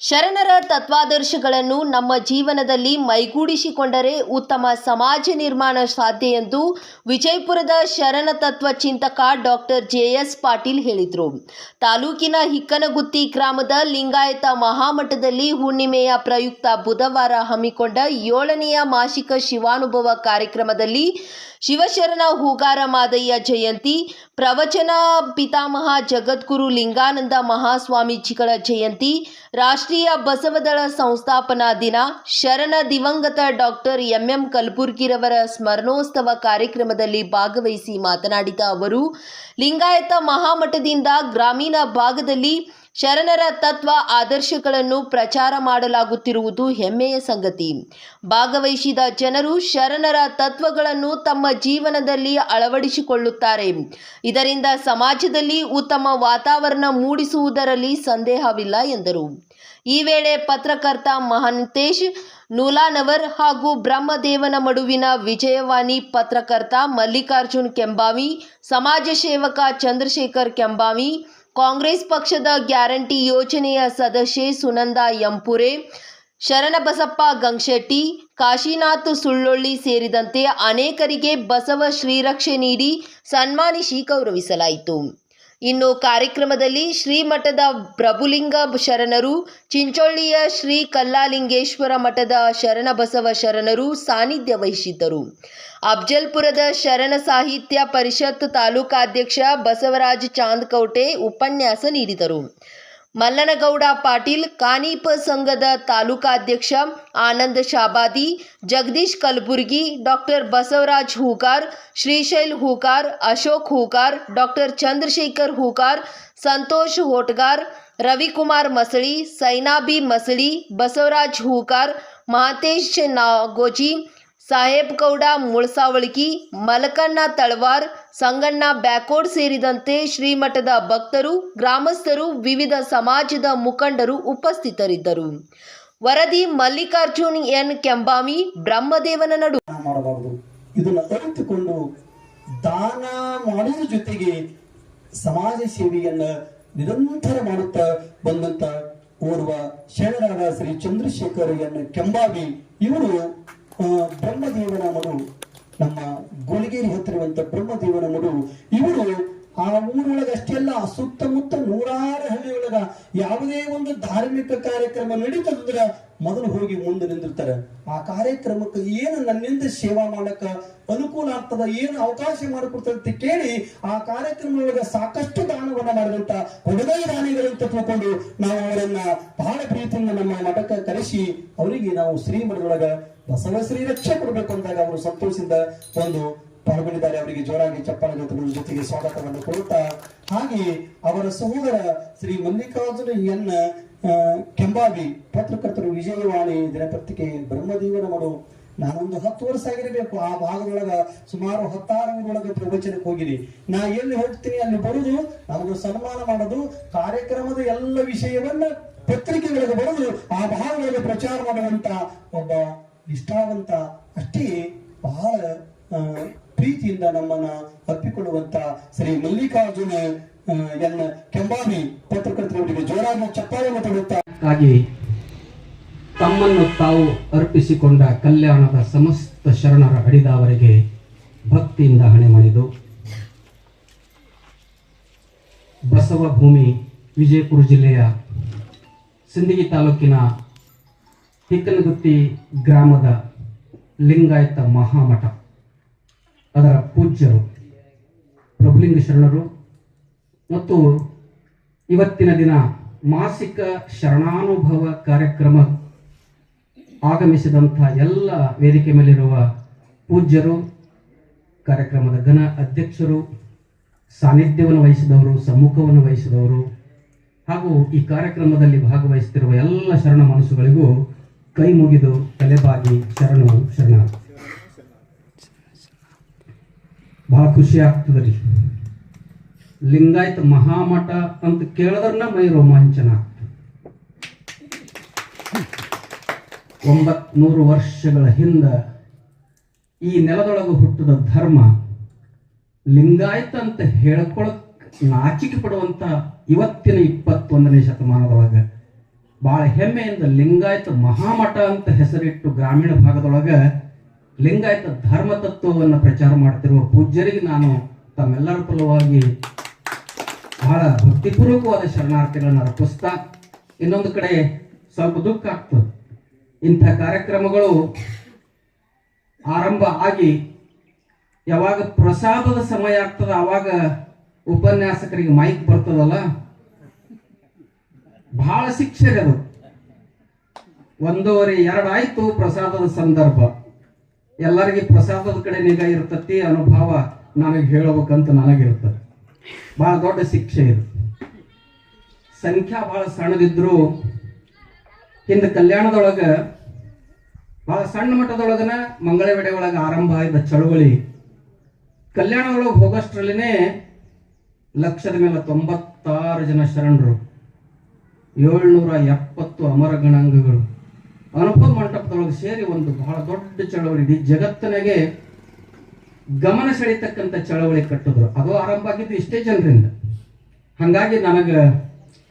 ಶರಣರ ತತ್ವಾದರ್ಶಗಳನ್ನು ನಮ್ಮ ಜೀವನದಲ್ಲಿ ಮೈಗೂಡಿಸಿಕೊಂಡರೆ ಉತ್ತಮ ಸಮಾಜ ನಿರ್ಮಾಣ ಸಾಧ್ಯ ಎಂದು ವಿಜಯಪುರದ ಶರಣ ತತ್ವ ಚಿಂತಕ ಡಾಕ್ಟರ್ ಜೆ ಎಸ್ ಪಾಟೀಲ್ ಹೇಳಿದರು. ತಾಲೂಕಿನ ಹಿಕ್ಕನಗುತ್ತಿ ಗ್ರಾಮದ ಲಿಂಗಾಯತ ಮಹಾಮಠದಲ್ಲಿ ಹುಣ್ಣಿಮೆಯ ಪ್ರಯುಕ್ತ ಬುಧವಾರ ಹಮ್ಮಿಕೊಂಡ ಏಳನೆಯ ಮಾಸಿಕ ಶಿವಾನುಭವ ಕಾರ್ಯಕ್ರಮದಲ್ಲಿ ಶಿವಶರಣ, ಹೂಗಾರ ಮಾದಯ್ಯ ಜಯಂತಿ, ಪ್ರವಚನ ಪಿತಾಮಹ ಜಗದ್ಗುರು ಲಿಂಗಾನಂದ ಮಹಾಸ್ವಾಮೀಜಿಗಳ ಜಯಂತಿ, ರಾಷ್ಟ್ರೀಯ ಬಸವದಳ ಸಂಸ್ಥಾಪನಾ ದಿನ, ಶರಣ ದಿವಂಗತ ಡಾಕ್ಟರ್ ಎಂಎಂ ಕಲಬುರ್ಗಿರವರ ಸ್ಮರಣೋತ್ಸವ ಕಾರ್ಯಕ್ರಮದಲ್ಲಿ ಭಾಗವಹಿಸಿ ಮಾತನಾಡಿದ ಅವರು, ಲಿಂಗಾಯತ ಮಹಾಮಠದಿಂದ ಗ್ರಾಮೀಣ ಭಾಗದಲ್ಲಿ ಶರಣರ ತತ್ವ ಆದರ್ಶಗಳನ್ನು ಪ್ರಚಾರ ಮಾಡಲಾಗುತ್ತಿರುವುದು ಹೆಮ್ಮೆಯ ಸಂಗತಿ. ಭಾಗವಹಿಸಿದ ಜನರು ಶರಣರ ತತ್ವಗಳನ್ನು ತಮ್ಮ ಜೀವನದಲ್ಲಿ ಅಳವಡಿಸಿಕೊಳ್ಳುತ್ತಾರೆ. ಇದರಿಂದ ಸಮಾಜದಲ್ಲಿ ಉತ್ತಮ ವಾತಾವರಣ ಮೂಡಿಸುವುದರಲ್ಲಿ ಸಂದೇಹವಿಲ್ಲ ಎಂದರು. ಈ ವೇಳೆ ಪತ್ರಕರ್ತ ಮಹಂತೇಶ್ ನೂಲಾನವರ್ ಹಾಗೂ ಬ್ರಹ್ಮದೇವನ ಮಡುವಿನ ವಿಜಯವಾಣಿ ಪತ್ರಕರ್ತ ಮಲ್ಲಿಕಾರ್ಜುನ್ ಕೆಂಬಾವಿ, ಸಮಾಜ ಸೇವಕ ಚಂದ್ರಶೇಖರ್ ಕೆಂಬಾವಿ ಕಾಂಗ್ರೆಸ್ ಪಕ್ಷದ ಗ್ಯಾರಂಟಿ ಯೋಜನೆಯ ಸದಸ್ಯೆ ಸುನಂದ ಎಂಪುರೆ, ಶರಣಬಸಪ್ಪ ಗಂಗಶೆಟ್ಟಿ, ಕಾಶಿನಾಥ್ ಸುಳ್ಳೊಳ್ಳಿ ಸೇರಿದಂತೆ ಅನೇಕರಿಗೆ ಬಸವ ಶ್ರೀರಕ್ಷೆ ನೀಡಿ ಸನ್ಮಾನಿಸಿ ಗೌರವಿಸಲಾಯಿತು. ಇನ್ನು ಕಾರ್ಯಕ್ರಮದಲ್ಲಿ ಶ್ರೀಮಠದ ಪ್ರಭುಲಿಂಗ ಶರಣರು ಚಿಂಚೊಳ್ಳಿಯ ಶ್ರೀ ಕಲ್ಲಾಲಿಂಗೇಶ್ವರ ಮಠದ ಶರಣಬಸವ ಶರಣರು ಸಾನ್ನಿಧ್ಯ ವಹಿಸಿದ್ದರು. ಅಫ್ಜಲ್ಪುರದ ಶರಣ ಸಾಹಿತ್ಯ ಪರಿಷತ್ ತಾಲೂಕಾಧ್ಯಕ್ಷ ಬಸವರಾಜ್ ಚಾಂದ್ಕೌಟೆ ಉಪನ್ಯಾಸ ನೀಡಿದರು. ಮಲ್ಲನಗೌಡ ಪಾಟೀಲ್ ಕಾನೀಪ ಸಂಘದ ತಾಲೂಕಾಧ್ಯಕ್ಷ ಆನಂದ್ ಶಾಬಾದಿ ಜಗದೀಶ್ ಕಲಬುರ್ಗಿ ಡಾಕ್ಟರ್ ಬಸವರಾಜ್ ಹೂಕಾರ್ ಶ್ರೀಶೈಲ್ ಹೂಕಾರ್ ಅಶೋಕ್ ಹೂಕಾರ್ ಡಾಕ್ಟರ್ ಚಂದ್ರಶೇಖರ್ ಹೂಕಾರ್ ಸಂತೋಷ್ ಹೋಟ್ಗಾರ್ ರವಿಕುಮಾರ್ ಮಸಳಿ ಸೈನಾಬಿ ಮಸಳಿ ಬಸವರಾಜ್ ಹೂಕಾರ್ ಮಹತೇಶ್ ನಾಗೋಜಿ ಸಾಹೇಬ್ ಗೌಡ ಮುಳಸಾವಳಿಕಿ ಮಲಕಣ್ಣ ತಳವಾರ್, ಸಂಗಣ್ಣ ಬ್ಯಾಕೋಡ್ ಸೇರಿದಂತೆ ಶ್ರೀಮಠದ ಭಕ್ತರು, ಗ್ರಾಮಸ್ಥರು, ವಿವಿಧ ಸಮಾಜದ ಮುಖಂಡರು ಉಪಸ್ಥಿತರಿದ್ದರು. ವರದಿ ಮಲ್ಲಿಕಾರ್ಜುನ್ ಎನ್. ಕೆಂಬಾಮಿ, ಬ್ರಹ್ಮದೇವನ ನಡು. ಮಾಡಬಾರದು. ಇದನ್ನು ದಾನ ಮಾಡುವ ಜೊತೆಗೆ ಸಮಾಜ ಸೇವೆಯನ್ನ ನಿರಂತರ ಮಾಡುತ್ತಾ ಬಂದಂತ ಓರ್ವ ಶರಣರಾದ ಶ್ರೀ ಚಂದ್ರಶೇಖರ್ ಎನ್. ಕೆಂಬಾವಿ ಇವರು ಬ್ರಹ್ಮದೇವನ ಮಡು ನಮ್ಮ ಗೋಳಿಗೇರಿ ಹತ್ತಿರುವಂತ ಬ್ರಹ್ಮದೇವನ ಮಡು ಇವರು ಆ ಊರೊಳಗೆ ಅಷ್ಟೆಲ್ಲ ಸುತ್ತಮುತ್ತ ನೂರಾರು ಹಳ್ಳಿಯೊಳಗ ಯಾವುದೇ ಒಂದು ಧಾರ್ಮಿಕ ಕಾರ್ಯಕ್ರಮ ನಡೀತದಂದ್ರ ಮೊದಲು ಹೋಗಿ ಮುಂದೆ ನಿಂದಿರ್ತಾರೆ ಆ ಕಾರ್ಯಕ್ರಮಕ್ಕೆ ಏನು ನನ್ನಿಂದ ಸೇವಾ ಮಾಡಕ ಅನುಕೂಲ ಆಗ್ತದ, ಏನು ಅವಕಾಶ ಅಂತ ಕೇಳಿ ಆ ಕಾರ್ಯಕ್ರಮದೊಳಗ ಸಾಕಷ್ಟು ದಾನವನ್ನ ಮಾಡಿದಂತ ಕೊಡದೈ ದಾನಿಗಳಂತ ತಿಳ್ಕೊಂಡು ನಾವು ಅವರನ್ನ ಬಹಳ ಪ್ರೀತಿಯಿಂದ ನಮ್ಮ ಮಠಕ್ಕೆ ಕರೆಸಿ ಅವರಿಗೆ ನಾವು ಶ್ರೀಮಠದೊಳಗ ಬಸವ ಶ್ರೀ ರಕ್ಷೆ ಕೊಡ್ಬೇಕು ಅಂದಾಗ ಅವರು ಸಂತೋಷದಿಂದ ಒಂದು ಪಾಲ್ಗೊಂಡಿದ್ದಾರೆ ಅವರಿಗೆ ಜೋರಾಗಿ ಚಪ್ಪಲ ಜೊತೆ ಜೊತೆಗೆ ಸ್ವಾಗತವನ್ನು ಕೊಡುತ್ತಾ, ಹಾಗೆ ಅವರ ಸಹೋದರ ಶ್ರೀ ಮಲ್ಲಿಕಾರ್ಜುನ ಎನ್ ಕೆಂಬಾವಿ ಪತ್ರಕರ್ತರು ವಿಜಯವಾಣಿ ದಿನಪತ್ರಿಕೆ ಬ್ರಹ್ಮದೇವನ ಮರು ನಾನೊಂದು ಹತ್ತು ವರ್ಷ ಆಗಿರಬೇಕು. ಆ ಭಾಗದೊಳಗ ಸುಮಾರು ಹತ್ತಾರು ಊರೊಳಗೆ ಪ್ರವಚನಕ್ಕೆ ಹೋಗಿನಿ ನಾ ಎಲ್ಲಿ ಹೋಗ್ತೀನಿ, ಅಲ್ಲಿ ಬರುದು, ನಮಗೂ ಸನ್ಮಾನ ಮಾಡೋದು, ಕಾರ್ಯಕ್ರಮದ ಎಲ್ಲ ವಿಷಯವನ್ನ ಪತ್ರಿಕೆಗಳಿಗೆ ಬರುದು, ಆ ಭಾಗಗಳಿಗೆ ಪ್ರಚಾರ ಮಾಡುವಂತ ಒಬ್ಬ ನಿಷ್ಠಾವಂತ, ಅಷ್ಟೇ ಬಹಳ ಪ್ರೀತಿಯಿಂದ ನಮ್ಮನ್ನ ಅಪ್ಪಿಕೊಳ್ಳುವಂತ ಶ್ರೀ ಮಲ್ಲಿಕಾರ್ಜುನ ಎನ್ ಕೆಂಬಾವಿ ಪತ್ರಕರ್ತರವರಿಗೆ ಜೋರಾಗಿ ಚಪ್ಪಾಳೆಯನ್ನು ತಡುತ್ತಾ ಆಗಿ ತಮ್ಮನ್ನು ತಾವು ಅರ್ಪಿಸಿಕೊಂಡ ಕಲ್ಯಾಣದ ಸಮಸ್ತ ಶರಣರ ಹಡಿದವರಿಗೆ ಭಕ್ತಿಯಿಂದ ಹಣೆ ಮಾಡಿದು ಬಸವ ಭೂಮಿ, ವಿಜಯಪುರ ಜಿಲ್ಲೆಯ ಸಿಂದಗಿ ತಾಲೂಕಿನ ಹಿಕ್ಕನಗುತ್ತಿ ಗ್ರಾಮದ ಲಿಂಗಾಯತ ಮಹಾಮಠ. ಅದರ ಪೂಜ್ಯರು ಪ್ರಭುಲಿಂಗ ಶರಣರು. ಮತ್ತು ಇವತ್ತಿನ ದಿನ ಮಾಸಿಕ ಶರಣಾನುಭವ ಕಾರ್ಯಕ್ರಮ ಆಗಮಿಸಿದಂಥ ಎಲ್ಲ ವೇದಿಕೆ ಮೇಲಿರುವ ಪೂಜ್ಯರು, ಕಾರ್ಯಕ್ರಮದ ಘನ ಅಧ್ಯಕ್ಷರು, ಸಾನ್ನಿಧ್ಯವನ್ನು ವಹಿಸಿದವರು, ಸಮ್ಮುಖವನ್ನು ವಹಿಸಿದವರು, ಹಾಗೂ ಈ ಕಾರ್ಯಕ್ರಮದಲ್ಲಿ ಭಾಗವಹಿಸುತ್ತಿರುವ ಎಲ್ಲ ಶರಣ ಮನಸ್ಸುಗಳಿಗೂ ಕೈ ಮುಗಿದು ತಲೆಬಾಗಿ ಶರಣು ಶರಣ ಬಹಳ ಖುಷಿ ಆಗ್ತದೆ ರೀ. ಲಿಂಗಾಯತ ಮಹಾಮಠ ಅಂತ ಕೇಳಿದ್ರನ್ನ ಮೈ ರೋಮಾಂಚನ ಆಗ್ತದೆ. ಒಂಬತ್ನೂರು ವರ್ಷಗಳ ಹಿಂದ ಈ ನೆಲದೊಳಗೆ ಹುಟ್ಟಿದ ಧರ್ಮ ಲಿಂಗಾಯತ ಅಂತ ಹೇಳ್ಕೊಳಕ್ ನಾಚಿಕೆ ಪಡುವಂಥ ಇವತ್ತಿನ ಇಪ್ಪತ್ತೊಂದನೇ ಶತಮಾನದೊಳಗೆ ಬಹಳ ಹೆಮ್ಮೆಯಿಂದ ಲಿಂಗಾಯತ ಮಹಾಮಠ ಅಂತ ಹೆಸರಿಟ್ಟು ಗ್ರಾಮೀಣ ಭಾಗದೊಳಗ ಲಿಂಗಾಯತ ಧರ್ಮ ತತ್ವವನ್ನು ಪ್ರಚಾರ ಮಾಡ್ತಿರುವ ಪೂಜ್ಯರಿಗೆ ನಾನು ತಮ್ಮೆಲ್ಲರ ಫಲವಾಗಿ ಬಹಳ ಭಕ್ತಿಪೂರ್ವಕವಾದ ಶರಣಾರ್ಥಿಗಳನ್ನು ಅರ್ಪಿಸ್ತಾ ಇನ್ನೊಂದು ಕಡೆ ಸ್ವಲ್ಪ ದುಃಖ ಆಗ್ತದೆ. ಇಂಥ ಕಾರ್ಯಕ್ರಮಗಳು ಆರಂಭ ಆಗಿ ಯಾವಾಗ ಪ್ರಸಾದದ ಸಮಯ ಆಗ್ತದ ಆವಾಗ ಉಪನ್ಯಾಸಕರಿಗೆ ಮೈಕ್ ಬರ್ತದಲ್ಲ? ಬಹಳ ಶಿಕ್ಷೆ ಅದು ಒಂದೂವರೆ ಎರಡಾಯ್ತು ಪ್ರಸಾದದ ಸಂದರ್ಭ. ಎಲ್ಲರಿಗೆ ಪ್ರಸಾದದ ಕಡೆ ನಿಗಾ ಇರ್ತತಿ ಅನುಭವ ನನಗೆ ಹೇಳಬೇಕಂತ ನನಗಿರ್ತದೆ ಬಹಳ ದೊಡ್ಡ ಶಿಕ್ಷೆ ಇದು. ಸಂಖ್ಯಾ ಬಹಳ ಸಣ್ಣದಿದ್ರು ಹಿಂದೆ ಕಲ್ಯಾಣದೊಳಗ ಬಹಳ ಸಣ್ಣ ಮಟ್ಟದೊಳಗನ ಮಂಗಳವೆಡೆ ಒಳಗೆ ಆರಂಭ ಆಯ್ದ ಚಳುವಳಿ. ಕಲ್ಯಾಣದೊಳಗೆ ಹೋಗೋಷ್ಟ್ರಲ್ಲಿನೇ ಲಕ್ಷದ ಮೇಲೆ ತೊಂಬತ್ತಾರು ಜನ ಶರಣರು. ಏಳ್ನೂರ ಎಪ್ಪತ್ತು ಅಮರ ಗಣಾಂಗಗಳು. ಅನುಭವ ಮಂಟಪದೊಳಗೆ ಸೇರಿ ಒಂದು ಬಹಳ ದೊಡ್ಡ ಚಳವಳಿ ಇಡೀ ಜಗತ್ತಿನಾಗೆ ಗಮನ ಸೆಳೀತಕ್ಕಂಥ ಚಳವಳಿ ಕಟ್ಟಿದ್ರು. ಅದು ಆರಂಭ ಆಗಿದ್ದು ಇಷ್ಟೇ ಜನರಿಂದ. ಹಾಗಾಗಿ ನನಗೆ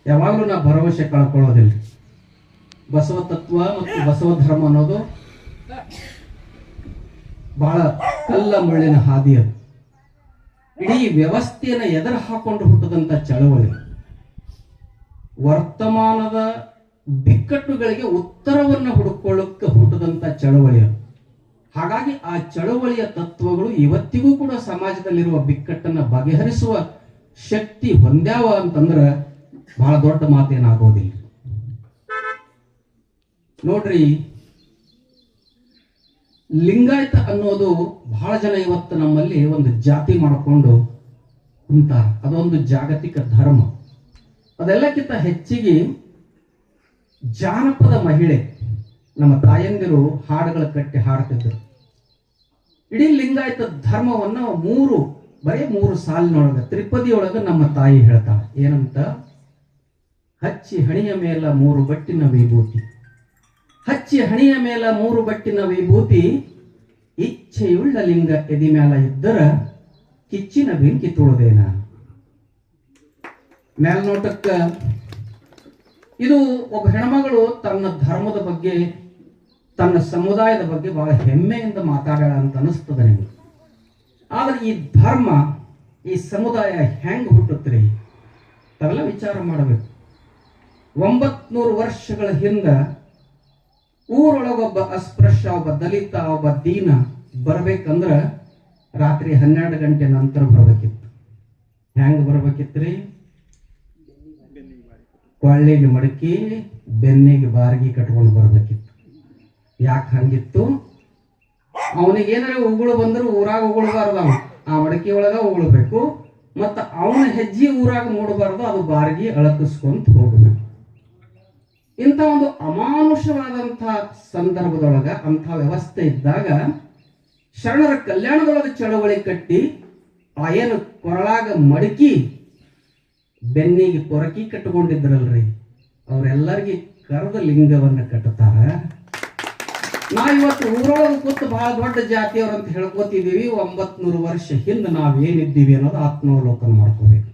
ಯಾವಾಗಲೂ ನಾ ಭರವಸೆ ಕಳ್ಕೊಳ್ಳೋದಿಲ್ಲ. ಬಸವ ತತ್ವ ಮತ್ತು ಬಸವ ಧರ್ಮ ಅನ್ನೋದು ಬಹಳ ಕಲ್ಲ ಮುಳ್ಳಿನ ಹಾದಿ ಅದು. ಇಡೀ ವ್ಯವಸ್ಥೆಯನ್ನು ಎದುರು ಹಾಕೊಂಡು ಹುಟ್ಟದಂತ ಚಳವಳಿ. ವರ್ತಮಾನದ ಬಿಕ್ಕಟ್ಟುಗಳಿಗೆ ಉತ್ತರವನ್ನು ಹುಡುಕೊಳ್ಳಕ್ಕೆ ಹುಟ್ಟದಂತ ಚಳವಳಿ ಹಾಗಾಗಿ ಆ ಚಳವಳಿಯ ತತ್ವಗಳು ಇವತ್ತಿಗೂ ಕೂಡ ಸಮಾಜದಲ್ಲಿರುವ ಬಿಕ್ಕಟ್ಟನ್ನ ಬಗೆಹರಿಸುವ ಶಕ್ತಿ ಹೊಂದ್ಯಾವ ಅಂತಂದ್ರೆ ಬಹಳ ದೊಡ್ಡ ಮಾತೇನಾಗೋದಿಲ್ಲ. ನೋಡ್ರಿ, ಲಿಂಗಾಯತ ಅನ್ನೋದು ಬಹಳ ಜನ ಇವತ್ತು ನಮ್ಮಲ್ಲಿ ಒಂದು ಜಾತಿ ಮಾಡಿಕೊಂಡು ಕುಂತ ಅದೊಂದು ಜಾಗತಿಕ ಧರ್ಮ. ಅದೆಲ್ಲಕ್ಕಿಂತ ಹೆಚ್ಚಿಗೆ ಜಾನಪದ ಮಹಿಳೆ ನಮ್ಮ ತಾಯಂದಿರು ಹಾಡುಗಳ ಕಟ್ಟಿ ಹಾಡ್ತಿದ್ರು ಇಡೀ ಲಿಂಗಾಯತ ಧರ್ಮವನ್ನ ಮೂರು, ಬರೀ ಮೂರು ಸಾಲಿನೊಳಗ, ತ್ರಿಪದಿಯೊಳಗ ನಮ್ಮ ತಾಯಿ ಹೇಳ್ತಾಳೆ. ಏನಂತ? ಹಚ್ಚಿ ಹಣಿಯ ಮೇಲ ಮೂರು ಬಟ್ಟಿನ ವಿಭೂತಿ. ಹಚ್ಚಿ ಹಣಿಯ ಮೇಲ ಮೂರು ಬಟ್ಟಿನ ವಿಭೂತಿ, ಇಚ್ಛೆಯುಳ್ಳ ಲಿಂಗ ಎದಿ ಮ್ಯಾಲ ಇದ್ದರ ಕಿಚ್ಚಿನ ಬೆಂಕಿ ತುಳದೇನ ಮೇಲ್ನೋಟಕ್ಕ ಇದು ಒಬ್ಬ ಹೆಣ್ಮಗಳು ತನ್ನ ಧರ್ಮದ ಬಗ್ಗೆ, ತನ್ನ ಸಮುದಾಯದ ಬಗ್ಗೆ ಬಹಳ ಹೆಮ್ಮೆಯಿಂದ ಮಾತಾಡೋಣ ಅಂತ ಅನಿಸ್ತದೆ ನಿಮಗೆ. ಆದ್ರೆ ಈ ಧರ್ಮ, ಈ ಸಮುದಾಯ ಹೆಂಗ್ ಹುಟ್ಟುತ್ತೆ ತಾವೆಲ್ಲ ವಿಚಾರ ಮಾಡಬೇಕು. ಒಂಬತ್ನೂರು ವರ್ಷಗಳ ಹಿಂದೆ ಊರೊಳಗೊಬ್ಬ ಅಸ್ಪೃಶ್ಯ, ಒಬ್ಬ ದಲಿತ, ಒಬ್ಬ ದೀನ ಬರಬೇಕಂದ್ರೆ ರಾತ್ರಿ ಹನ್ನೆರಡು ಗಂಟೆ ನಂತರ ಬರ್ಬೇಕಿತ್ತು. ಬರಬೇಕಿತ್ತು ಬರ್ಬೇಕಿತ್ರಿ? ಕೊಳ್ಳಿಗೆ ಮಡಕಿ, ಬೆನ್ನಿಗೆ ಬಾರ್ಗಿ ಕಟ್ಕೊಂಡು ಬರ್ಬೇಕಿತ್ತು. ಯಾಕೆ ಹಂಗಿತ್ತು? ಅವನಿಗೆ ಏನಾರ ಉಗುಳು ಬಂದರೂ ಊರಾಗ ಉಗುಳಬಾರ್ದು ಅವ ಆ ಮಡಕಿ ಒಳಗ ಉಗುಳಬೇಕು. ಮತ್ತು ಅವನ ಹೆಜ್ಜೆ ಊರಾಗ ಮೂಡಬಾರ್ದು, ಅದು ಬಾರ್ಗಿ ಅಳಕಿಸ್ಕೊಂತ ಹೋಗಬೇಕು. ಇಂಥ ಒಂದು ಅಮಾನುಷವಾದಂಥ ಸಂದರ್ಭದೊಳಗ ಅಂಥ ವ್ಯವಸ್ಥೆ ಇದ್ದಾಗ ಶರಣರ ಕಲ್ಯಾಣದೊಳಗೆ ಚಳವಳಿ ಕಟ್ಟಿ, ಆ ಏನು ಕೊರಳಾಗ ಮಡಕಿ ಬೆನ್ನಿಗೆ ಕೊರಕಿ ಕಟ್ಟಿಕೊಂಡಿದ್ರಲ್ರಿ. ಅವರೆಲ್ಲರಿಗೆ ಕರೆದ ಲಿಂಗವನ್ನ ಕಟ್ಟುತ್ತಾರ. ನಾ ಇವತ್ತು ಊರೊಳಗೆ ಕೂತು ಬಹಳ ದೊಡ್ಡ ಜಾತಿಯವ್ರಂತ ಅಂತ ಹೇಳ್ಕೊತಿದೀವಿ ಒಂಬತ್ ವರ್ಷ ಹಿಂದೆ ನಾವೇನಿದ್ದೀವಿ ಅನ್ನೋದು ಆತ್ಮಾವಲೋಕನ ಮಾಡ್ಕೋಬೇಕು.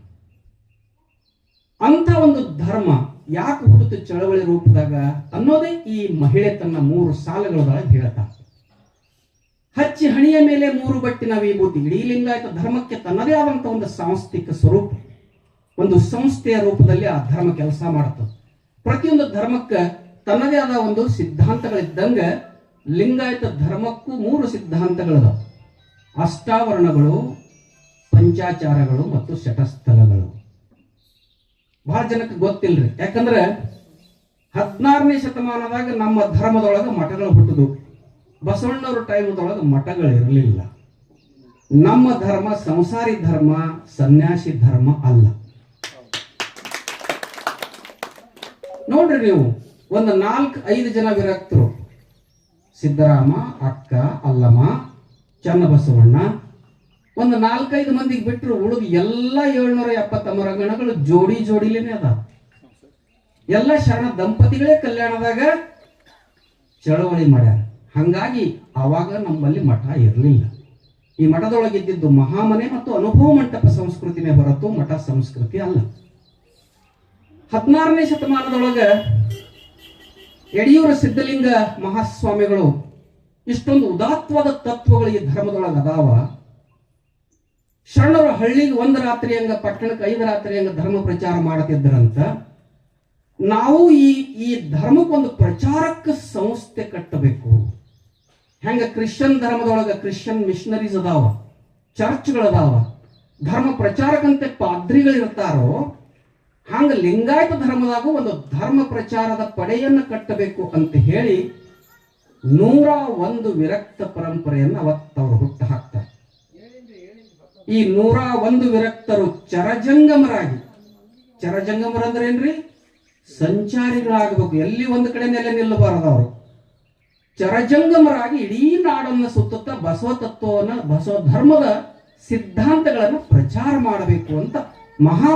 ಅಂತ ಒಂದು ಧರ್ಮ ಯಾಕೆ ಹುಡುತು ಚಳವಳಿ ರೂಪದಾಗ ಅನ್ನೋದೇ ಈ ಮಹಿಳೆ ತನ್ನ ಮೂರು ಸಾಲಗಳೊಳಗೆ ಹೇಳ್ತಾ. ಹಚ್ಚಿ ಹಣಿಯ ಮೇಲೆ ಮೂರು ಬಟ್ಟಿನ ವಿಭೂತಿ ಇಡೀ ಲಿಂಗಾಯತ ಧರ್ಮಕ್ಕೆ ತನ್ನದೇ ಆದಂತ ಒಂದು ಸಾಂಸ್ಥಿಕ ಸ್ವರೂಪ. ಒಂದು ಸಂಸ್ಥೆಯ ರೂಪದಲ್ಲಿ ಆ ಧರ್ಮ ಕೆಲಸ ಮಾಡುತ್ತದೆ ಪ್ರತಿಯೊಂದು ಧರ್ಮಕ್ಕೆ ತನ್ನದೇ ಆದ ಒಂದು ಸಿದ್ಧಾಂತಗಳಿದ್ದಂಗ ಲಿಂಗಾಯತ ಧರ್ಮಕ್ಕೂ ಮೂರು ಸಿದ್ಧಾಂತಗಳಿದಾವೆ. ಅಷ್ಟಾವರಣಗಳು, ಪಂಚಾಚಾರಗಳು ಮತ್ತು ಶಟಸ್ಥಲಗಳು ಬಹಳ ಜನಕ್ಕೆ ಗೊತ್ತಿಲ್ರಿ. ಯಾಕಂದ್ರೆ ಹದಿನಾರನೇ ಶತಮಾನದಾಗ ನಮ್ಮ ಧರ್ಮದೊಳಗೆ ಮಠಗಳು ಹುಟ್ಟುದು ಬಸವಣ್ಣವ್ರ ಟೈಮದೊಳಗ ಮಠಗಳು ಇರಲಿಲ್ಲ. ನಮ್ಮ ಧರ್ಮ ಸಂಸಾರಿ ಧರ್ಮ, ಸನ್ಯಾಸಿ ಧರ್ಮ ಅಲ್ಲ. ನೋಡ್ರಿ ನೀವು, ಒಂದು ನಾಲ್ಕು ಐದು ಜನ ವಿರಕ್ತರು. ಸಿದ್ದರಾಮ, ಅಕ್ಕ, ಅಲ್ಲಮ್ಮ, ಚನ್ನಬಸವಣ್ಣ, ಒಂದು ನಾಲ್ಕೈದು ಮಂದಿಗೆ ಬಿಟ್ಟರು ಉಳಿದು ಎಲ್ಲ ಏಳ್ನೂರ ಎಪ್ಪತ್ತ ಗಣಗಳು ಜೋಡಿ ಜೋಡಿಲೇನೆ ಅದ. ಎಲ್ಲ ಶರಣ ದಂಪತಿಗಳೇ ಕಲ್ಯಾಣದಾಗ ಚಳವಳಿ ಮಾಡ್ಯಾರ. ಹಂಗಾಗಿ ಆವಾಗ ನಮ್ಮಲ್ಲಿ ಮಠ ಇರಲಿಲ್ಲ. ಈ ಮಠದೊಳಗೆ ಇದ್ದಿದ್ದು ಮಹಾಮನೆ ಮತ್ತು ಅನುಭವ ಮಂಟಪ ಸಂಸ್ಕೃತಿನೇ ಹೊರತು ಮಠ ಸಂಸ್ಕೃತಿ ಅಲ್ಲ. ಹದಿನಾರನೇ ಶತಮಾನದೊಳಗ ಯಡಿಯೂರ ಸಿದ್ಧಲಿಂಗ ಮಹಾಸ್ವಾಮಿಗಳು ಇಷ್ಟೊಂದು ಉದಾತ್ತವಾದ ತತ್ವಗಳು ಈ ಧರ್ಮದೊಳಗೆ ಅದಾವ. ಶರಣರ ಹಳ್ಳಿಗೆ ಒಂದು ರಾತ್ರಿ ಹಂಗ, ಪಟ್ಟಣಕ್ಕೆ ಐದು ರಾತ್ರಿ ಹಂಗ ಧರ್ಮ ಪ್ರಚಾರ ಮಾಡತಿದ್ರಂತ ನಾವು ಈ ಈ ಧರ್ಮಕ್ಕೊಂದು ಪ್ರಚಾರಕ್ಕೆ ಸಂಸ್ಥೆ ಕಟ್ಟಬೇಕು. ಹೆಂಗ ಕ್ರಿಶ್ಚಿಯನ್ ಧರ್ಮದೊಳಗ ಕ್ರಿಶ್ಚಿಯನ್ ಮಿಷನರೀಸ್ ಅದಾವ ಚರ್ಚ್ಗಳದಾವ ಧರ್ಮ ಪ್ರಚಾರಕ್ಕಂತೆ ಪಾದ್ರಿಗಳು ಇರ್ತಾರೋ ಹಂಗ ಲಿಂಗಾಯತ ಧರ್ಮದಾಗೂ ಒಂದು ಧರ್ಮ ಪ್ರಚಾರದ ಪಡೆಯನ್ನ ಕಟ್ಟಬೇಕು ಅಂತ ಹೇಳಿ ನೂರ ಒಂದು ವಿರಕ್ತ ಪರಂಪರೆಯನ್ನ ಅವತ್ತವರು ಹುಟ್ಟು ಹಾಕ್ತಾರೆ. ಈ ನೂರ ಒಂದು ವಿರಕ್ತರು ಚರಜಂಗಮರಾಗಿ, ಚರಜಂಗಮರ ಅಂದ್ರೆ ಏನ್ರಿ? ಸಂಚಾರಿಗಳಾಗಬೇಕು. ಎಲ್ಲಿ ಒಂದು ಕಡೆ ನೆಲೆ ನಿಲ್ಲಬಾರದು ಅವರು. ಚರಜಂಗಮರಾಗಿ ಇಡೀ ನಾಡನ್ನ ಸುತ್ತುತ್ತಾ ಬಸವ ತತ್ವವನ್ನ ಬಸವ ಧರ್ಮದ ಸಿದ್ಧಾಂತಗಳನ್ನು ಪ್ರಚಾರ ಮಾಡಬೇಕು ಅಂತ ಮಹಾ